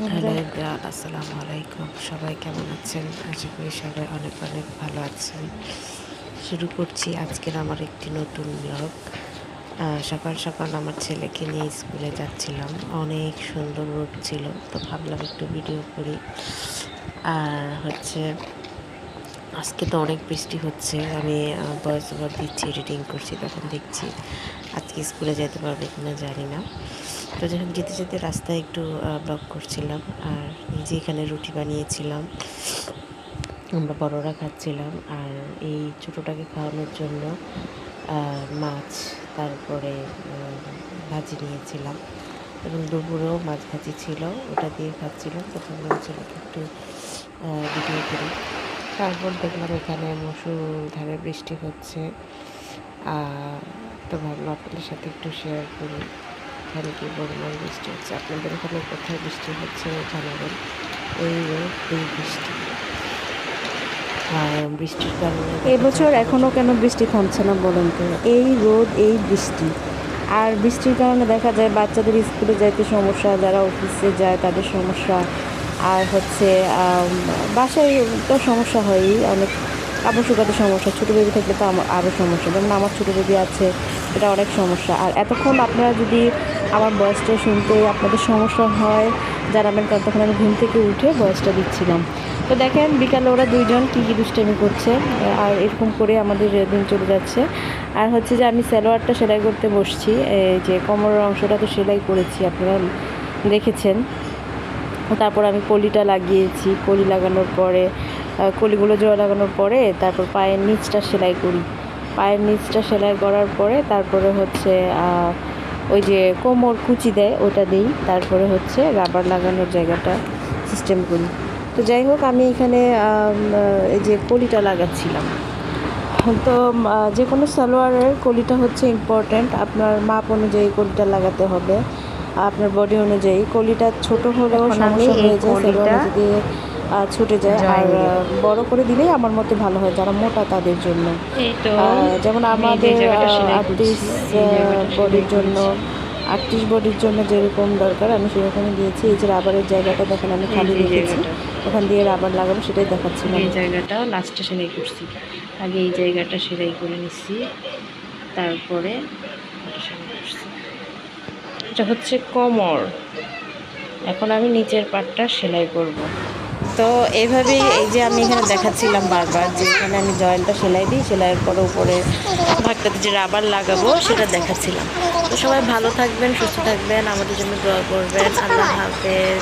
Hello আসসালামু আলাইকুম। সবাই কেমন আছেন? আশা করি সবাই অনেক অনেক ভালো আছেন। শুরু করছি আজকের আমার একটি নতুন ব্লগ সকাল সকাল আমার ছেলেকে নিয়ে স্কুলে যাচ্ছিলাম। অনেক সুন্দর রোড ছিল তো ভাবলাম একটু ভিডিও করি। আর হচ্ছে আজকে তো অনেক বৃষ্টি হচ্ছে। আমি ভয়েস ওভার দিচ্ছি এডিটিং করছি, তখন দেখছি আজকে স্কুলে যেতে পারবে কিনা জানি না। তো যখন যেতে যেতে রাস্তায় একটু ব্লগ করছিলাম আর নিজে এখানে রুটি বানিয়েছিলাম। আমরা বড়রা খাচ্ছিলাম আর এই ছোটোটাকে খাওয়ানোর জন্য মাছ, তারপরে ভাজি নিয়েছিলাম এবং দুপুরেও মাছ ভাজি ছিল, ওটা দিয়ে খাচ্ছিলাম। তো ভাবলাম ছেলেকে একটু ভিডিও করি। তারপর দেখলাম এখানে মসুর ধারে বৃষ্টি হচ্ছে। তো ভাবলাম আপনাদের সাথে একটু শেয়ার করি। এখানে কি পরিমাণ বৃষ্টি হচ্ছে? আপনাদের এখানে কোথায় বৃষ্টি হচ্ছে জানাবেন। এই এই বৃষ্টি। আর বৃষ্টির কারণে এবছর এখনও কেন বৃষ্টি থামছে না বলুন তো? এই রোদ, এই বৃষ্টি। আর বৃষ্টির কারণে দেখা যায় বাচ্চাদের স্কুলে যাইতে সমস্যা, যারা অফিসে যায় তাদের সমস্যা। আর হচ্ছে বাসায় তো সমস্যা হয়ই, অনেক কাপড় শুকাতে সমস্যা, ছোটো বেবি থাকলে তো আমার আরও সমস্যা। যেমন আমার ছোটো বেবি আছে, এটা অনেক সমস্যা। আর এতক্ষণ আপনারা যদি আমার বয়সটা শুনতে আপনাদের সমস্যা হয় জানাবেন কারণ তখন আমি ঘুম থেকে উঠে বয়সটা দিচ্ছিলাম। তো দেখেন, বিকালে ওরা দুইজন কী কী দুষ্টামি করছে, আর এরকম করে আমাদের দিন চলে যাচ্ছে। আর হচ্ছে যে আমি সালোয়ারটা সেলাই করতে বসছি যে কোমরের অংশটা তো সেলাই করেছি, আপনারা দেখেছেন। তারপর আমি কলিটা লাগিয়েছি, কলি লাগানোর পরে কলিগুলো জোড়া লাগানোর পরে তারপর পায়ের নিচটা সেলাই করি। পায়ের নিচটা সেলাই করার পরে তারপরে হচ্ছে ওই যে কোমর কুচি দেয়, ওটা দিই। তারপরে হচ্ছে রাবার লাগানোর জায়গাটা সিস্টেম করি। তো যাই হোক, আমি এখানে এই যে কলিটা লাগাচ্ছিলাম। তো যে কোনো সালোয়ারের কলিটা হচ্ছে ইম্পর্ট্যান্ট আপনার মাপ অনুযায়ী কলিটা লাগাতে হবে। আপনার বডি অনুযায়ী। কলিটা ছোট হলেও সমস্যা হয়ে যায় সালোয়ার যদি ছুটে যায়। আর বড় করে দিলেই আমার মতে ভালো হয় যারা মোটা তাদের জন্য। যেমন আমাদের আটত্রিশ বডির জন্য আটত্রিশ বডির জন্য যেরকম দরকার আমি সেরকমই দিয়েছি। এই যে রাবারের জায়গাটা দেখেন আমি খালি রেখেছি। ওখান দিয়ে রাবার লাগাবো সেটাই দেখাচ্ছি এই জায়গাটা লাস্টে সেলাই করছি। আগে এই জায়গাটা সেলাই করে নিচ্ছি তারপরে এটা হচ্ছে কমর। এখন আমি নিচের পাটটা সেলাই করব। তো এইভাবেই এই যে আমি এখানে দেখাচ্ছিলাম বারবার যে এখানে আমি জয়েন্টটা সেলাই দিই, সেলাইয়ের পরে উপরে ভাগটাতে যে রাবার লাগাবো সেটা দেখাচ্ছিলাম। তো সবাই ভালো থাকবেন, সুস্থ থাকবেন, আমাদের জন্য দোয়া করবেন। আল্লাহ হাফেজ।